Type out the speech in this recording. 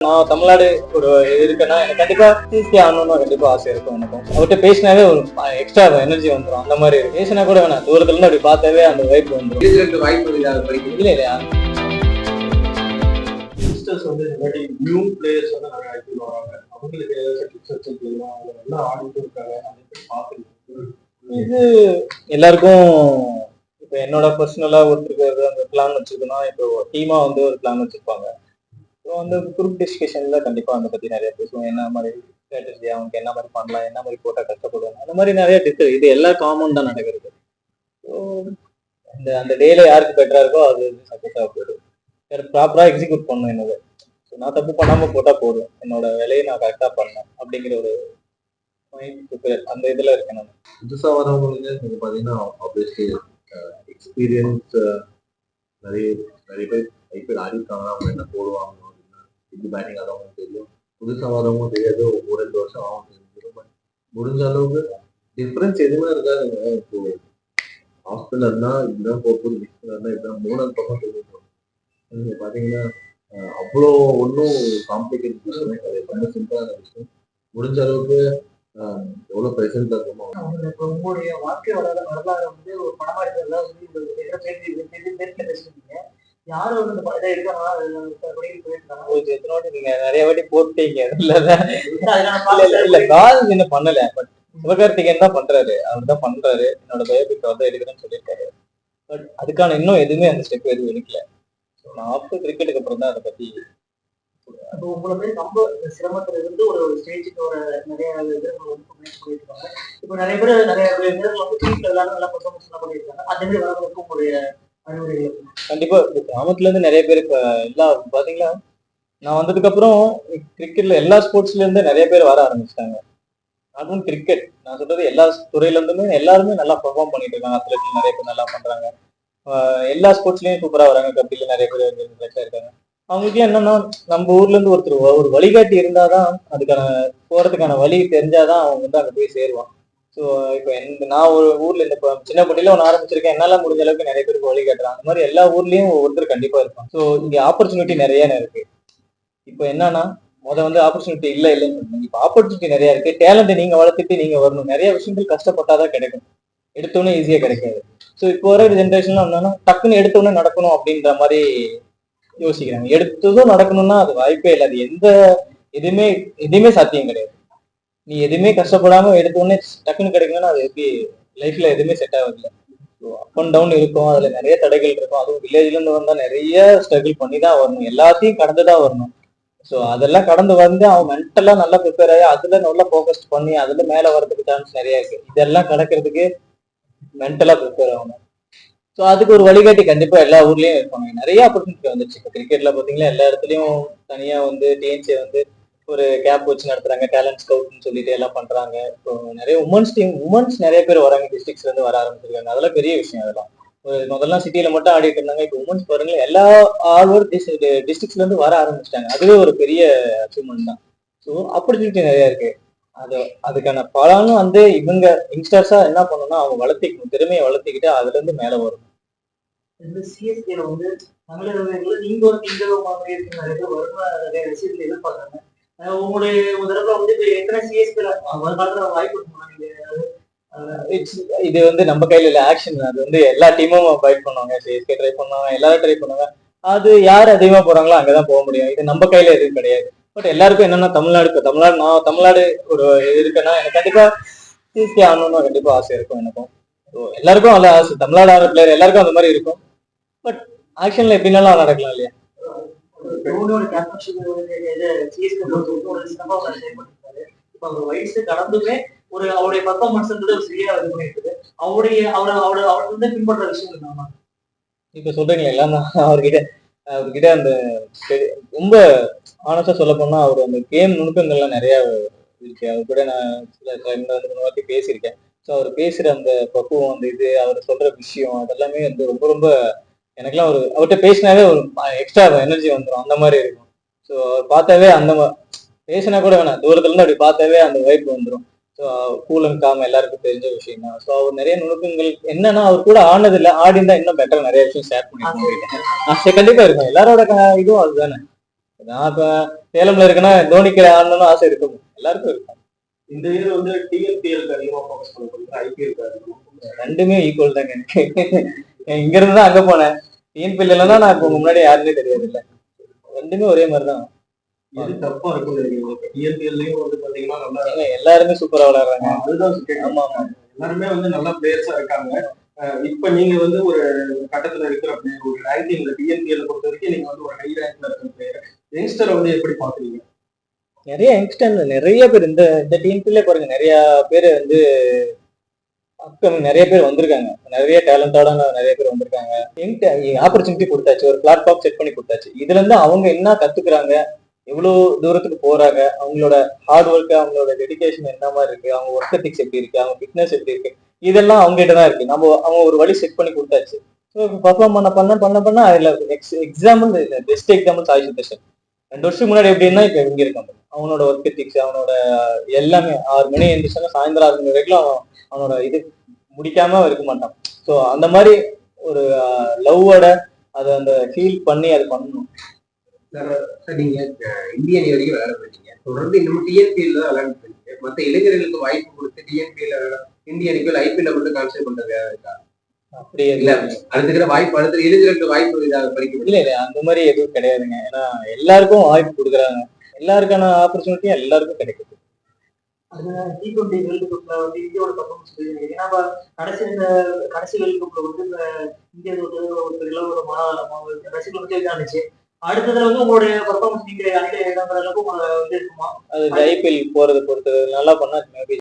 நான் தமிழ்நாடு ஒரு இருக்குன்னா எனக்கு கண்டிப்பா சிசி ஆகணும்னு கண்டிப்பா ஆசை இருக்கும் எனக்கும். அவர்கிட்ட பேசினாவே ஒரு எக்ஸ்ட்ரா எனர்ஜி வந்துடும் அந்த மாதிரி இருக்கு. பேசினா கூட வேணாம். தூரத்துல இருந்து அப்படி பார்த்தாவே அந்த வைப் வந்துடும் இது ரெண்டு வாய்ப்பு இல்லாத படிக்கிறது இல்ல இல்லையா யங்ஸ்டர்ஸ் வந்து இந்த மாதிரி நியூ பிளேயர்ஸ் வந்து நிறைய ஐபிஎல் வராங்க அவங்களுக்கு ஏதாச்சும் டிப்ஸ் வச்சிருக்கீங்களா அவங்க நல்லா ஆடிட்டு இருக்காங்க. அதை இது எல்லாருக்கும் இப்போ என்னோட பர்சனலா ஒருத்தருக்கு அந்த பிளான் வச்சிருக்கோம்னா இப்போ டீமா வந்து ஒரு பிளான் வச்சிருப்பாங்க. ஸோ அந்த குரூப் டிஸ்கஷன்ல கண்டிப்பா அதை பத்தி நிறைய பேசுவோம். என்ன மாதிரி ஸ்ட்ராட்டஜி அவங்க என்ன மாதிரி பண்ணலாம் என்ன மாதிரி போட்டா கஷ்டப்படுவாங்க அந்த மாதிரி நிறைய டிஸ்கஸ் இது எல்லா காமன் தான் நடக்கிறது. ஸோ அந்த அந்த டேல யாருக்கு பெட்டரா இருக்கோ அது சப்போர்ட்டா போயிடும். ப்ராப்பரா எக்ஸிக்யூட் பண்ணணும் என்னது. ஸோ நான் தப்பு பண்ணாம போட்டா போதும். என்னோட வேலையை நான் கரெக்டா பண்ணேன் அப்படிங்கிற ஒரு மைண்ட் அந்த இதுல இருக்கேன் நான். புதுசா வரவங்களுக்கு நீங்க பாத்தீங்கன்னா ஆப்வியஸ்லி எக்ஸ்பீரியன்ஸ் நிறைய நிறைய பேர் ஐபிஎல் ஆடிருக்காங்க அவங்க என்ன போடுவாங்க அப்படின்னா இது பேட்டிங் ஆதவங்களுக்கு தெரியும். புதுசாக வரவங்க தெரியாது ஒரு ரெண்டு வருஷம் ஆகும் தெரிஞ்சிடும் பட் முடிஞ்ச அளவுக்கு டிஃப்ரென்ஸ் எதுவுமே இருக்காதுங்க இப்போ ஹாஸ்பிட்டல்னா இதுதான் போகுது மிக்சர்னா இதுதான். மூணாவது பக்கம் தெரியும் நீங்க பார்த்தீங்கன்னா அவ்வளோ ஒன்றும் காம்ப்ளிகேட் விஷயமே கிடையாது. ரொம்ப சிம்பிளான விஷயம். முடிஞ்ச அளவுக்கு எவ்வளோ எவ்வளவு இருக்குமோ உங்களுடைய வாழ்க்கை வரலாறு வந்து ஒரு படமா எடுக்கிறதா வந்து உங்களுக்கு யாரும் வந்து இந்த படத்தை எடுக்கலாம் அப்படின்னு போயிருக்காங்க போச்சு எத்தனோட நீங்க நிறைய வாட்டி போட்டீங்க. இல்ல இல்ல. இல்ல கால் என்ன பண்ணல பட் சிவகார்த்திகேயன் தான் பண்றாரு. அவர் தான் பண்றாரு. என்னோட பயோபிக் வந்து எடுக்கிறேன்னு சொல்லியிருக்காரு. பட் அதுக்கான இன்னும் எதுவுமே அந்த ஸ்டெப் எதுவும் எடுக்கல. நான் ஆஃப்டர் கிரிக்கெட்டுக்கு அப்புறம் தான் அதை பத்தி இப்போ உங்களை மாதிரி ரொம்ப சிரமத்துல இருந்து ஒரு ஸ்டேஜுக்கு ஒரு நிறைய வீரர்கள் வந்து இப்போ நிறைய பேர் நிறைய வீரர்கள் வந்து டீம்ல விளையாட நல்லா பர்ஃபார்மன்ஸ் எல்லாம் பண்ணியிருக்காங்க. அந்த மாதிரி வரவங்களுக்கும் அறிவுரைகள் கண்டிப்பா கிராமத்துல இருந்து நிறைய பேர் இப்ப எல்லா பாத்தீங்களா? நான் வந்ததுக்கு அப்புறம் கிரிக்கெட்ல எல்லா ஸ்போர்ட்ஸ்ல இருந்து நிறைய பேர் வர ஆரம்பிச்சிட்டாங்க. அதுவும் கிரிக்கெட் நான் சொல்றது எல்லா துறையில இருந்துமே எல்லாருமே நல்லா பெர்ஃபார்ம் பண்ணிட்டு இருக்காங்க. அத்லெட்ல நிறைய பேர் நல்லா பண்றாங்க. எல்லா ஸ்போர்ட்ஸ்லயும் சூப்பரா வராங்க. கபில நிறைய பேர் இருக்காங்க. அவங்களுக்கு என்னன்னா நம்ம ஊர்ல இருந்து ஒருத்தர் ஒரு வழிகாட்டி இருந்தாதான் அதுக்கான போறதுக்கான வழி தெரிஞ்சாதான் அவங்க வந்து அங்க போய் சேருவான் ஸோ இப்போ எந்த நான் ஒரு ஊர்ல இந்த சின்ன பட்டியில ஒன்று ஆரம்பிச்சிருக்கேன். என்னால முடிஞ்ச அளவுக்கு நிறைய பேருக்கு வழி காட்டுறாங்க அந்த மாதிரி எல்லா ஊர்லயும் ஒருத்தர் கண்டிப்பா இருப்பான் ஸோ இங்க ஆப்பர்ச்சுனிட்டி நிறைய இருக்கு? இப்போ என்னன்னா முத வந்து ஆப்பர்ச்சுனிட்டி இல்ல இல்லைன்னு இப்போ ஆப்பர்ச்சுனிட்டி நிறைய இருக்கு. டேலண்ட் நீங்க வளர்த்துட்டு நீங்க வரணும். நிறைய விஷயங்கள் கஷ்டப்பட்டாதான் கிடைக்கும். எடுத்தோன்னே ஈஸியா கிடைக்காது. ஸோ இப்போ வர ஜென்ரேஷன்லாம் என்னன்னா டக்குன்னு எடுத்தோன்னே நடக்கணும் அப்படின்ற மாதிரி யோசிக்கிறாங்க. எடுத்ததும் நடக்கணும்னா அது வாய்ப்பே இல்லை. அது எந்த எதுவுமே எதுவுமே சாத்தியம் கிடையாது. நீ எதுவுமே கஷ்டப்படாம எடுத்த உடனே டக்குன்னு கிடைக்கணும்னா அது எப்படி லைஃப்ல எதுவுமே செட் ஆகுதுல அப் அண்ட் டவுன் இருக்கும். அதுல நிறைய தடைகள் இருக்கும். அதுவும் வில்லேஜ்ல இருந்து வந்தா நிறைய ஸ்ட்ரகிள் பண்ணி தான் வரணும். எல்லாத்தையும் கடந்து தான் வரணும். ஸோ அதெல்லாம் கடந்து வந்து அவன் மென்டலா நல்லா ப்ரிப்பேர் ஆகி அதுல நல்லா ஃபோக்கஸ் பண்ணி அதுல மேல வர்றதுக்கு சான்ஸ் நிறைய இருக்கு. இதெல்லாம் கடக்கிறதுக்கு மென்டலா ப்ரிப்பேர் ஆகணும். ஸோ அதுக்கு ஒரு வழிகாட்டி கண்டிப்பா எல்லா ஊர்லயும் இருப்பாங்க. நிறைய ஆப்பர்ச்சுனிட்டி வந்துச்சு. இப்போ கிரிக்கெட்ல பாத்தீங்களா? எல்லா இடத்துலயும் தனியா வந்து டிஎன்சி வந்து ஒரு கேப் வச்சு நடத்துறாங்க டேலண்ட் ஸ்கவுட்னு சொல்லிட்டு எல்லாம் பண்றாங்க. இப்போ நிறைய உமன்ஸ் டீம் உமன்ஸ் நிறைய பேர் வராங்க டிஸ்ட்ரிக்ஸ்ல இருந்து வர ஆரம்பிச்சிருக்காங்க. அதெல்லாம் பெரிய விஷயம் அதெல்லாம். முதல்ல சிட்டியில மட்டும் ஆடிட்டு இருந்தாங்க இப்போ உமன்ஸ் பாருங்க எல்லா ஆல் ஓவர் டிஸ்ட்ரிக்ஸ்ல இருந்து வர ஆரம்பிச்சிட்டாங்க. அதுவே ஒரு பெரிய அச்சீவ்மெண்ட் தான். ஸோ ஆப்பர்ச்சுனிட்டி நிறைய இருக்கு. அது அதுக்கான பலனும் வந்து இவங்க யங்ஸ்டர்ஸா என்ன பண்ணணும்னா அவங்க வளர்த்திக்கணும். திறமையை வளர்த்திக்கிட்டு அதுல இருந்து மேல வரும் இந்த சிஎஸ்கேல வந்து தமிழக நீங்க ஒரு நீங்க மாதிரி இருக்கு நிறைய பேர் வருமான நிறைய எதிர்பார்க்கறாங்க. உங்களுடைய ஒரு தடவை வந்து இப்ப எத்தனை வாய்ப்பு இருக்குமா? இது வந்து நம்ம கையில இல்ல ஆக்ஷன் அது வந்து எல்லா டீமும் ஃபைட் பண்ணுவாங்க. சிஎஸ்கே ட்ரை பண்ணுவாங்க எல்லாரும் ட்ரை பண்ணுவாங்க. அது யார் அதிகமா போறாங்களோ அங்கதான் போக முடியும். இது நம்ம கையில எதுவும் கிடையாது. பட் எல்லாருக்கும் என்னன்னா தமிழ்நாடு இப்போ தமிழ்நாடு நான் தமிழ்நாடு ஒரு இருக்குன்னா எனக்கு கண்டிப்பா சிஎஸ்கே ஆகணும்னு கண்டிப்பா ஆசை இருக்கும் எனக்கும். எல்லாருக்கும் அந்த ஆசை. தமிழ்நாடு ஆடுற பிளேயர் எல்லாருக்கும் அந்த மாதிரி இருக்கும். பட் ஆக்ஷன்ல எப்படினாலும் நடக்கலாம் இல்லையா? தோனியோட கேப்டன்ஷிப் சிஎஸ்கே ஒரு சிறப்பாக அவர் செயல்பட்டிருக்காரு இப்ப அவர் வயசு கடந்துமே ஒரு அவருடைய பர்ஃபார்மன்ஸ்ன்றது ஒரு சரியா இது பண்ணிட்டு அவருடைய அவரை அவரை அவர் வந்து பின்பற்ற விஷயம் என்னன்னா இப்ப சொல்றீங்களா எல்லாம் அவர்கிட்ட அவர்கிட்ட அந்த ரொம்ப ஆனஸ்டா சொல்ல போனா அவர் அந்த கேம் நுணுக்கங்கள்லாம் நிறைய இருக்கு. அவர் கூட நான் சில வந்து மூணு வாட்டி பேசியிருக்கேன். ஸோ அவர் பேசுற அந்த பக்குவம் அந்த இது அவர் சொல்ற விஷயம் அதெல்லாமே வந்து ரொம்ப ரொம்ப எனக்குலாம் ஒரு அவர்கிட்ட பேசினாவே ஒரு எக்ஸ்ட்ரா எனர்ஜி வந்துடும் அந்த மாதிரி இருக்கும். ஸோ பார்த்தாவே அந்த மா- பேசினா கூட வேணாம். தூரத்துல இருந்து அப்படி பார்த்தாவே அந்த வைப் வந்துடும் ஸோ கூல் அண்ட் காம் எல்லாருக்கும் தெரிஞ்ச விஷயம் தான் ஸோ அவர் நிறைய நுணுக்கங்கள் என்னன்னா அவர் கூட ஆனது இல்லை ஆடி இருந்தா இன்னும் பெட்டர் நிறைய விஷயம் ஷேர் பண்ணிருக்கோம் ஆசை கண்டிப்பா இருக்கும் எல்லாரோட இதுவும் அதுதானே. நான் இப்ப சேலம்ல இருக்கேன்னா தோனிக்கு ஆடணும்னு ஆசை இருக்கும் எல்லாருக்கும் இருக்கும். இந்த இயர் வந்து டிஎன்பிஎல் அதிகமா ஃபோக்கஸ் பண்ண ஐபிஎல் ரெண்டுமே ஈக்குவல் தாங்க எனக்கு. இங்க இருந்து தான் அங்க போனேன். டிஎன்பிஎல் இல்லைன்னா நான் இப்போ முன்னாடி யாருன்னே தெரியாது இல்ல ரெண்டுமே ஒரே மாதிரி தான் எது தப்பா இருக்கும் டிஎன்பிஎல்லையும் வந்து பாத்தீங்கன்னா நல்லா எல்லாருமே சூப்பரா விளையாடுறாங்க. அதுதான். ஆமா ஆமா. எல்லாருமே வந்து நல்ல பிளேயர்ஸா இருக்காங்க. இப்ப நீங்க வந்து ஒரு கட்டத்துல இருக்கிற player, ஒரு ரேங்கிங்ல டிஎன்பிஎல் பொறுத்த வரைக்கும் நீங்க வந்து ஒரு ஹை ரேங்க்ல இருக்கிற பிளேயர் யங்ஸ்டரை வந்து எப்படி பாக்குறீங்க? நிறைய யங்ஸ்டர் நிறைய பேர் இந்த இந்த டீம்ல பாருங்க நிறைய பேர் வந்து அக்கம் நிறைய பேர் வந்திருக்காங்க. நிறைய டேலண்டோட நிறைய பேர் வந்திருக்காங்க. ஆப்பர்ச்சுனிட்டி கொடுத்தாச்சு. ஒரு பிளாட்ஃபார்ம் செட் பண்ணி கொடுத்தாச்சு. இதுல இருந்து அவங்க என்ன கத்துக்கிறாங்க? எவ்வளவு தூரத்துக்கு போறாங்க. அவங்களோட ஹார்ட் ஒர்க் அவங்களோட டெடிக்கேஷன் என்ன மாதிரி இருக்கு? அவங்க ஒர்க் எத்திக்ஸ் எப்படி இருக்கு? அவங்க ஃபிட்னஸ் எப்படி இருக்கு? இதெல்லாம் அவங்க கிட்ட தான் இருக்கு. நம்ம அவங்க ஒரு வழி செட் பண்ணி கொடுத்தாச்சு. ஸோ பர்ஃபார்ம் பண்ண பண்ண பண்ண பண்ண அதுல ex example best example Sai Sudharsan. ரெண்டு வருஷம் முன்னாடி எப்படின்னா இப்ப இங்க இருக்காங்க அவனோட ஒர்க் எத்திக்ஸ் அவனோட எல்லாமே ஆறு மணி எழுந்துச்சுன்னா சாயந்தரம் ஆறு மணி வரைக்கும் அவன் அவனோட இது முடிக்காம இருக்க மாட்டான். ஸோ அந்த மாதிரி ஒரு லவ்வோட அதை அந்த ஃபீல் பண்ணி அது பண்ணணும். சார் நீங்க இந்திய அணி வரைக்கும் விளையாட போயிட்டீங்க. தொடர்ந்து இன்னும் டிஎன்பிஎல் தான் விளையாட போயிருக்கீங்க மத்த இளைஞர்களுக்கு வாய்ப்பு கொடுத்து டிஎன்பிஎல் இந்திய அணிக்கு ஐபிஎல் மட்டும் கான்சென்ட் பண்றது இருக்கா? அப்படி இல்ல. அடுத்துக்கிற வாய்ப்பு அடுத்த இளைஞர்களுக்கு வாய்ப்பு இதாக படிக்க இல்ல இல்ல அந்த மாதிரி எதுவும் கிடையாதுங்க. ஏன்னா எல்லாருக்கும் வாய்ப்பு கொடுக்குறாங்க. எல்லாருக்கான ஆப்பர்ச்சுனிட்டியும் எல்லாருக்கும் கிடைக்குது. டி டுவெண்ட்டி வேர்ல்டு கப்ல வந்து இந்தியாவோட பர்ஃபார்மன்ஸ் ஏன்னா இப்ப கடைசி இந்த கடைசி வேர்ல்டு கப்ல வந்து இந்த இந்தியா வந்து ஒரு பெரிய ஒரு மன ரசிகர்கள் வந்து இதானுச்சு அடுத்ததுல வந்து உங்களுடைய பர்ஃபார்மன்ஸ் நீங்க அணில இடம்பெற அளவுக்கு உங்களுக்கு வந்து இருக்குமா? அது ஐபிஎல் போறதை பொறுத்து நல்லா பண்ணா மேபி